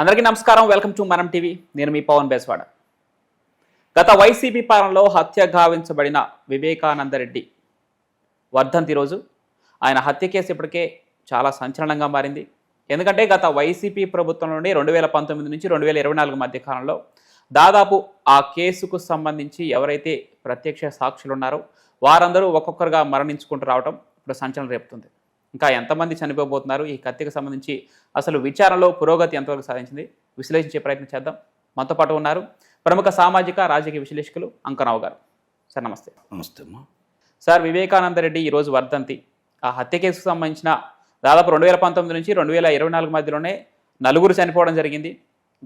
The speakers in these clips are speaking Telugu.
అందరికీ నమస్కారం. Welcome to Manam TV. నేను మీ పవన్ బేస్వాడ. గత వైసీపీ పాలనలో హత్య గావించబడిన వివేకానందరెడ్డి వర్ధంతి రోజు. ఆయన హత్య కేసు ఇప్పటికే చాలా సంచలనంగా మారింది. ఎందుకంటే గత వైసీపీ ప్రభుత్వం నుండి రెండు వేల పంతొమ్మిది నుంచి రెండు వేల ఇరవై నాలుగు మధ్య కాలంలో దాదాపు ఆ కేసుకు సంబంధించి ఎవరైతే ప్రత్యక్ష సాక్షులు ఉన్నారో వారందరూ ఒక్కొక్కరుగా మరణించుకుంటూ రావడం ఇప్పుడు సంచలనం రేపుతుంది. ఇంకా ఎంతమంది చనిపోబోతున్నారు? ఈ కత్తికి సంబంధించి అసలు విచారణలో పురోగతి ఎంతవరకు సాధించింది? విశ్లేషించే ప్రయత్నం చేద్దాం. మనతో పాటు ఉన్నారు ప్రముఖ సామాజిక రాజకీయ విశ్లేషకులు అంకరావు గారు. సార్ నమస్తే. నమస్తే అమ్మా. సార్ వివేకానంద రెడ్డి ఈరోజు వర్ధంతి. ఆ హత్య కేసుకు సంబంధించిన దాదాపు రెండు వేల పంతొమ్మిది నుంచి రెండు వేల ఇరవై నాలుగు మధ్యలోనే నలుగురు చనిపోవడం జరిగింది.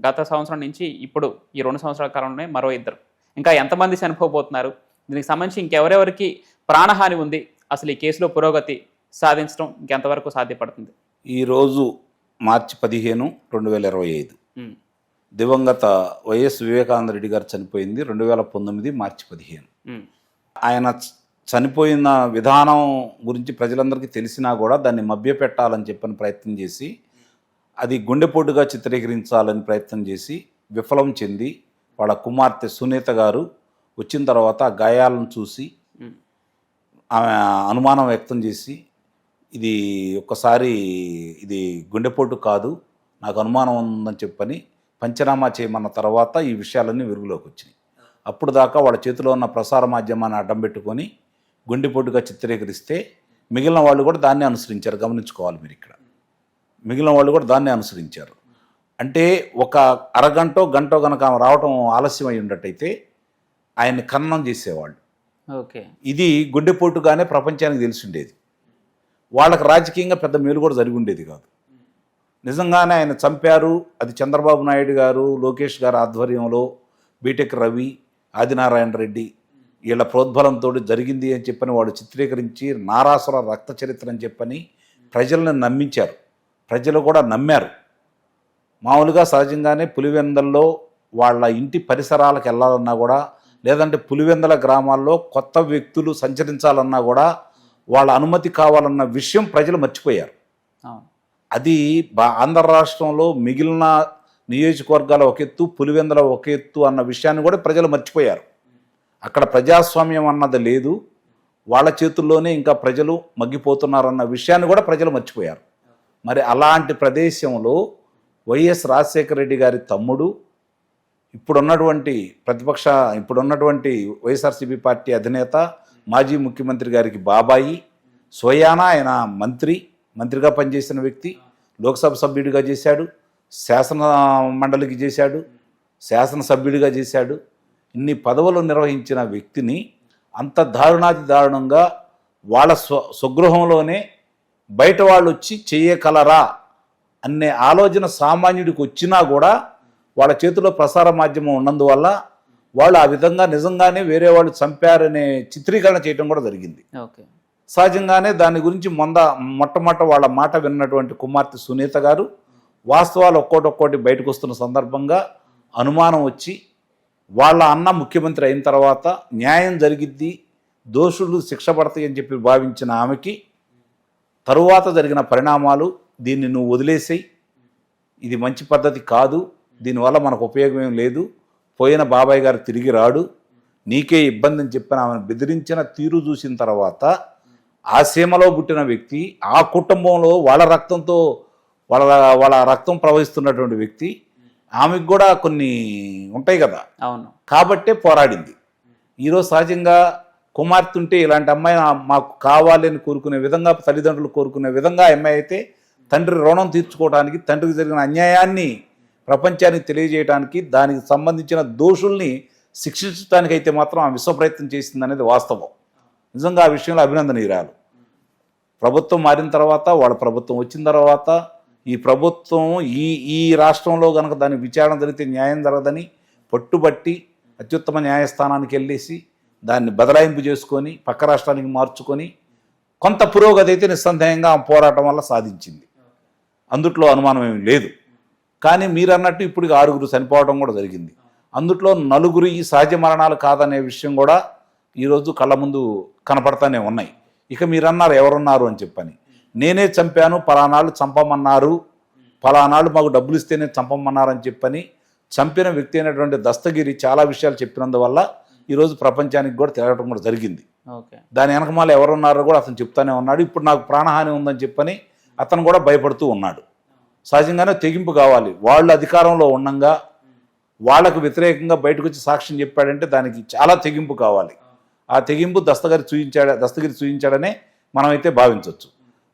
గత సంవత్సరం నుంచి ఇప్పుడు ఈ రెండు సంవత్సరాల కాలంలోనే మరో ఇద్దరు. ఇంకా ఎంతమంది చనిపోబోతున్నారు? దీనికి సంబంధించి ఇంకెవరెవరికి ప్రాణహాని ఉంది? అసలు ఈ కేసులో పురోగతి సాధించడం ఇంకెంతవరకు సాధ్యపడుతుంది? ఈరోజు మార్చి పదిహేను రెండు వేల ఇరవై ఐదు. దివంగత వైఎస్ వివేకానంద రెడ్డి గారు చనిపోయింది రెండు వేల పంతొమ్మిది మార్చి పదిహేను. ఆయన చనిపోయిన విధానం గురించి ప్రజలందరికీ తెలిసినా కూడా దాన్ని మభ్యపెట్టాలని చెప్పని ప్రయత్నం చేసి అది గుండెపోటుగా చిత్రీకరించాలని ప్రయత్నం చేసి విఫలం చెంది వాళ్ళ కుమార్తె సునీత గారు వచ్చిన తర్వాత గాయాలను చూసి ఆమె అనుమానం వ్యక్తం చేసి ఇది ఒక్కసారి ఇది గుండెపోటు కాదు నాకు అనుమానం ఉందని చెప్పని పంచనామా చేయమన్న తర్వాత ఈ విషయాలన్నీ వెలుగులోకి వచ్చినాయి. అప్పుడు దాకా వాళ్ళ చేతిలో ఉన్న ప్రసార మాధ్యమాన్ని అడ్డం పెట్టుకొని గుండెపోటుగా చిత్రీకరిస్తే మిగిలిన వాళ్ళు కూడా దాన్ని అనుసరించారు గమనించుకోవాలి మీరు ఇక్కడ. మిగిలిన వాళ్ళు కూడా దాన్ని అనుసరించారు. అంటే ఒక అరగంటో గంటో కనుక రావటం ఆలస్యం అయి ఉండటైతే ఆయన్ని ఖననం చేసేవాళ్ళు. ఓకే. ఇది గుండెపోటుగానే ప్రపంచానికి తెలిసి ఉండేది. వాళ్ళకి రాజకీయంగా పెద్ద మేలు కూడా జరిగి ఉండేది కాదు. నిజంగానే ఆయన చంపారు. అది చంద్రబాబు నాయుడు గారు లోకేష్ గారి ఆధ్వర్యంలో బీటెక్ రవి ఆదినారాయణ రెడ్డి వీళ్ళ ప్రోద్బలంతో జరిగింది అని చెప్పని వాడు చిత్రీకరించి నారాసుర రక్త చరిత్ర అని చెప్పని ప్రజలను నమ్మించారు. ప్రజలు కూడా నమ్మారు. మామూలుగా సహజంగానే పులివెందల్లో వాళ్ళ ఇంటి పరిసరాలకు వెళ్ళాలన్నా కూడా లేదంటే పులివెందల గ్రామాల్లో కొత్త వ్యక్తులు సంచరించాలన్నా కూడా వాళ్ళ అనుమతి కావాలన్న విషయం ప్రజలు మర్చిపోయారు. అది బా ఆంధ్ర రాష్ట్రంలో మిగిలిన నియోజకవర్గాల ఒక ఎత్తు పులివెందల ఒక ఎత్తు అన్న విషయాన్ని కూడా ప్రజలు మర్చిపోయారు. అక్కడ ప్రజాస్వామ్యం అన్నది లేదు. వాళ్ళ చేతుల్లోనే ఇంకా ప్రజలు మగ్గిపోతున్నారన్న విషయాన్ని కూడా ప్రజలు మర్చిపోయారు. మరి అలాంటి ప్రదేశంలో వైఎస్ రాజశేఖర రెడ్డి గారి తమ్ముడు ఇప్పుడున్నటువంటి ప్రతిపక్ష ఇప్పుడున్నటువంటి వైఎస్ఆర్సీపీ పార్టీ అధినేత మాజీ ముఖ్యమంత్రి గారికి బాబాయి సోయానా ఆయన మంత్రి మంత్రిగా పనిచేసిన వ్యక్తి లోక్సభ సభ్యుడిగా చేశాడు శాసన మండలికి చేశాడు శాసనసభ్యుడిగా చేశాడు. ఇన్ని పదవులు నిర్వహించిన వ్యక్తిని అంత దారుణాతి దారుణంగా వాళ్ళ స్వ స్వగృహంలోనే బయట వాళ్ళు వచ్చి చేయగలరా అనే ఆలోచన సామాన్యుడికి వచ్చినా కూడా వాళ్ళ చేతిలో ప్రసార మాధ్యమం ఉన్నందువల్ల వాళ్ళు ఆ విధంగా నిజంగానే వేరే వాళ్ళు చంపారనే చిత్రీకరణ చేయడం కూడా జరిగింది. ఓకే. సహజంగానే దాని గురించి మొంద మొట్టమొదట వాళ్ళ మాట విన్నటువంటి కుమార్తె సునీత గారు వాస్తవాలు ఒక్కోటి ఒక్కోటి బయటకు వస్తున్న సందర్భంగా అనుమానం వచ్చి వాళ్ళ అన్న ముఖ్యమంత్రి అయిన తర్వాత న్యాయం జరిగిద్ది దోషులు శిక్ష పడతాయి అని చెప్పి భావించిన ఆమెకి తరువాత జరిగిన పరిణామాలు దీన్ని నువ్వు వదిలేసేయి. ఇది మంచి పద్ధతి కాదు. దీనివల్ల మనకు ఉపయోగం ఏం లేదు. పోయిన బాబాయ్ గారు తిరిగి రాడు. నీకే ఇబ్బంది అని చెప్పిన ఆమెను బెదిరించిన తీరు చూసిన తర్వాత ఆ సీమలో పుట్టిన వ్యక్తి ఆ కుటుంబంలో వాళ్ళ రక్తంతో వాళ్ళ వాళ్ళ రక్తం ప్రవహిస్తున్నటువంటి వ్యక్తి ఆమెకు కూడా కొన్ని ఉంటాయి కదా. అవును. కాబట్టే పోరాడింది. ఈరోజు సహజంగా కుమార్తె ఉంటే ఇలాంటి అమ్మాయి మాకు కావాలి అని కోరుకునే విధంగా తల్లిదండ్రులు కోరుకునే విధంగా అమ్మాయి అయితే తండ్రి రుణం తీర్చుకోవడానికి తండ్రికి జరిగిన అన్యాయాన్ని ప్రపంచానికి తెలియజేయడానికి దానికి సంబంధించిన దోషుల్ని శిక్షించడానికి అయితే మాత్రం ఆమె విశ్వప్రయత్నం చేసింది అనేది వాస్తవం. నిజంగా ఆ విషయంలో అభినందనీయురాలు. ప్రభుత్వం మారిన తర్వాత వాళ్ళ ప్రభుత్వం వచ్చిన తర్వాత ఈ ప్రభుత్వం ఈ ఈ రాష్ట్రంలో కనుక దాని విచారణ జరిగితే న్యాయం జరగదని పట్టుబట్టి అత్యుత్తమ న్యాయస్థానానికి వెళ్ళేసి దాన్ని బదలాయింపు చేసుకొని పక్క రాష్ట్రానికి మార్చుకొని కొంత పురోగతి అయితే నిస్సందేహంగా ఆ పోరాటం వల్ల సాధించింది. అందుట్లో అనుమానం ఏమీ లేదు. కానీ మీరు అన్నట్టు ఇప్పుడు ఆరుగురు చనిపోవడం కూడా జరిగింది. అందుట్లో నలుగురు ఈ సహజ మరణాలు కాదనే విషయం కూడా ఈరోజు కళ్ళ ముందు కనపడతానే ఉన్నాయి. ఇక మీరు అన్నారు ఎవరున్నారు అని చెప్పని. నేనే చంపాను పలానాళ్ళు చంపమన్నారు ఫలానాడు మాకు డబ్బులు ఇస్తేనే చంపమన్నారని చెప్పని చంపిన వ్యక్తి అయినటువంటి దస్తగిరి చాలా విషయాలు చెప్పినందువల్ల ఈరోజు ప్రపంచానికి కూడా తిరగడం కూడా జరిగింది. ఓకే. దాని వెనకమాల ఎవరున్నారో కూడా అతను చెప్తానే ఉన్నాడు. ఇప్పుడు నాకు ప్రాణహాని ఉందని చెప్పని అతను కూడా భయపడుతూ ఉన్నాడు. సహజంగానే తెగింపు కావాలి. వాళ్ళు అధికారంలో ఉండంగా వాళ్ళకు వ్యతిరేకంగా బయటకు వచ్చి సాక్ష్యం చెప్పాడంటే దానికి చాలా తెగింపు కావాలి. ఆ తెగింపు దస్తగిరి చూయించాడ దస్తగిరి చూయించాడనే మనమైతే భావించవచ్చు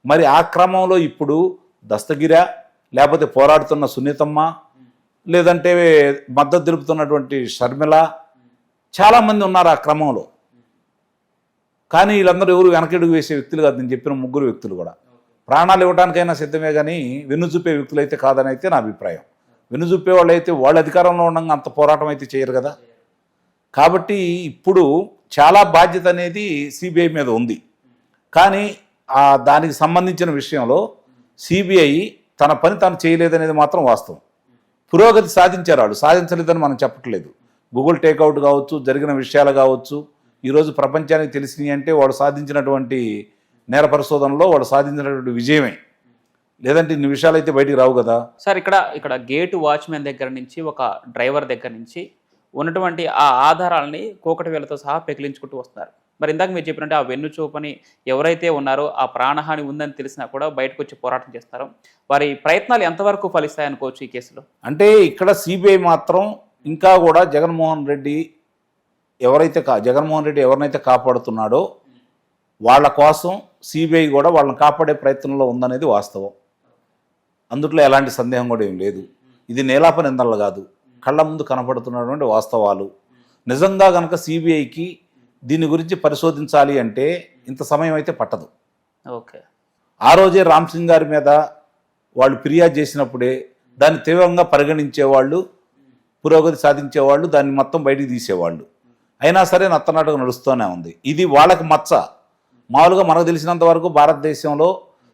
మరి ఆ క్రమంలో ఇప్పుడు దస్తగిరా లేకపోతే పోరాడుతున్న సునీతమ్మ లేదంటే మద్దతు తెలుపుతున్నటువంటి షర్మిల చాలామంది ఉన్నారు ఆ క్రమంలో. కానీ వీళ్ళందరూ ఎవరు వెనకడుగు వేసే వ్యక్తులు కాదు. నేను చెప్పిన ముగ్గురు వ్యక్తులు కూడా. ప్రాణాలు ఇవ్వడానికైనా సిద్ధమే కానీ వెన్నుచూపే వ్యక్తులు అయితే కాదని అయితే నా అభిప్రాయం. వెన్నుచూపే వాళ్ళు అయితే వాళ్ళ అధికారంలో ఉండగా అంత పోరాటం అయితే చేయరు కదా. కాబట్టి ఇప్పుడు చాలా బాధ్యత అనేది సిబిఐ మీద ఉంది. కానీ ఆ దానికి సంబంధించిన విషయంలో సిబిఐ తన పని తాను చేయలేదనేది మాత్రం వాస్తవం. పురోగతి సాధించారు వాళ్ళు. సాధించలేదని మనం చెప్పట్లేదు. గూగుల్ టేక్అవుట్ కావచ్చు జరిగిన విషయాలు కావచ్చు ఈరోజు ప్రపంచానికి తెలిసినవి అంటే వాడు సాధించినటువంటి నేర పరిశోధనలో వాడు సాధించినటువంటి విజయమే. లేదంటే ఇన్ని విషయాలు అయితే బయటికి రావు కదా. సార్ ఇక్కడ ఇక్కడ గేటు వాచ్మెన్ దగ్గర నుంచి ఒక డ్రైవర్ దగ్గర నుంచి ఉన్నటువంటి ఆ ఆధారాలని కోకటి వేలతో సహా పెకిలించుకుంటూ వస్తున్నారు. మరి ఇందాక మీరు చెప్పినట్టు ఆ వెన్ను చూపని ఎవరైతే ఉన్నారో ఆ ప్రాణహాని ఉందని తెలిసినా కూడా బయటకు వచ్చి పోరాటం చేస్తారో. వారి ప్రయత్నాలు ఎంతవరకు ఫలిస్తాయనుకోవచ్చు ఈ కేసులో? అంటే ఇక్కడ సిబిఐ మాత్రం ఇంకా కూడా జగన్మోహన్ రెడ్డి ఎవరైతే కా జగన్మోహన్ రెడ్డి ఎవరినైతే కాపాడుతున్నాడో వాళ్ళ కోసం సిబిఐ కూడా వాళ్ళని కాపాడే ప్రయత్నంలో ఉందనేది వాస్తవం. అందుట్లో ఎలాంటి సందేహం కూడా ఏం లేదు. ఇది నేలాప నిందనలు కాదు. కళ్ళ ముందు కనపడుతున్నటువంటి వాస్తవాలు. నిజంగా కనుక సిబిఐకి దీని గురించి పరిశోధించాలి అంటే ఇంత సమయం అయితే పట్టదు. ఓకే. ఆ రోజే రామ్ సింగ్ గారి మీద వాళ్ళు ఫిర్యాదు చేసినప్పుడే దాన్ని తీవ్రంగా పరిగణించేవాళ్ళు పురోగతి సాధించేవాళ్ళు దాన్ని మొత్తం బయటికి తీసేవాళ్ళు. అయినా సరే నత్తనాటకు నడుస్తూనే ఉంది. ఇది వాళ్ళకి మచ్చ. మామూలుగా మనకు తెలిసినంత వరకు భారతదేశంలో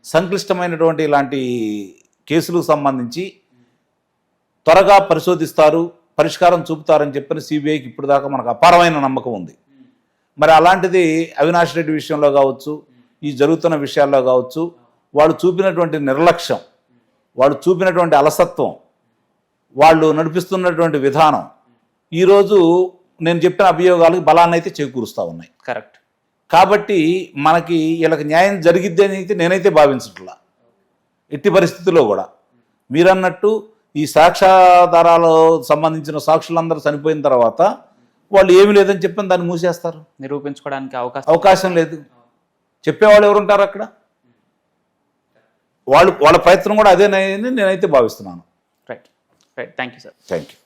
సంక్లిష్టమైనటువంటి ఇలాంటి కేసులకు సంబంధించి త్వరగా పరిశోధిస్తారు పరిష్కారం చూపుతారని చెప్పిన సిబిఐకి ఇప్పుడు దాకా మనకు అపారమైన నమ్మకం ఉంది. మరి అలాంటిది అవినాష్ రెడ్డి విషయంలో కావచ్చు ఈ జరుగుతున్న విషయాల్లో కావచ్చు వాళ్ళు చూపినటువంటి నిర్లక్ష్యం వాళ్ళు చూపినటువంటి అలసత్వం వాళ్ళు నడిపిస్తున్నటువంటి విధానం ఈరోజు నేను చెప్పిన అభియోగాలకు బలాన్ని అయితే చేకూరుస్తూ ఉన్నాయి. కరెక్ట్. కాబట్టి మనకి వీళ్ళకి న్యాయం జరిగిద్ది అని అయితే నేనైతే భావించట్లా. ఎట్టి పరిస్థితుల్లో కూడా. మీరన్నట్టు ఈ సాక్ష్యాధారాలు సంబంధించిన సాక్షులందరూ చనిపోయిన తర్వాత వాళ్ళు ఏమీ లేదని చెప్పని దాన్ని మూసేస్తారు. నిరూపించుకోవడానికి అవకాశం అవకాశం లేదు. చెప్పేవాళ్ళు ఎవరుంటారు అక్కడ? వాళ్ళు వాళ్ళ ప్రయత్నం కూడా అదేనని నేనైతే భావిస్తున్నాను. Right right thank you sir thank you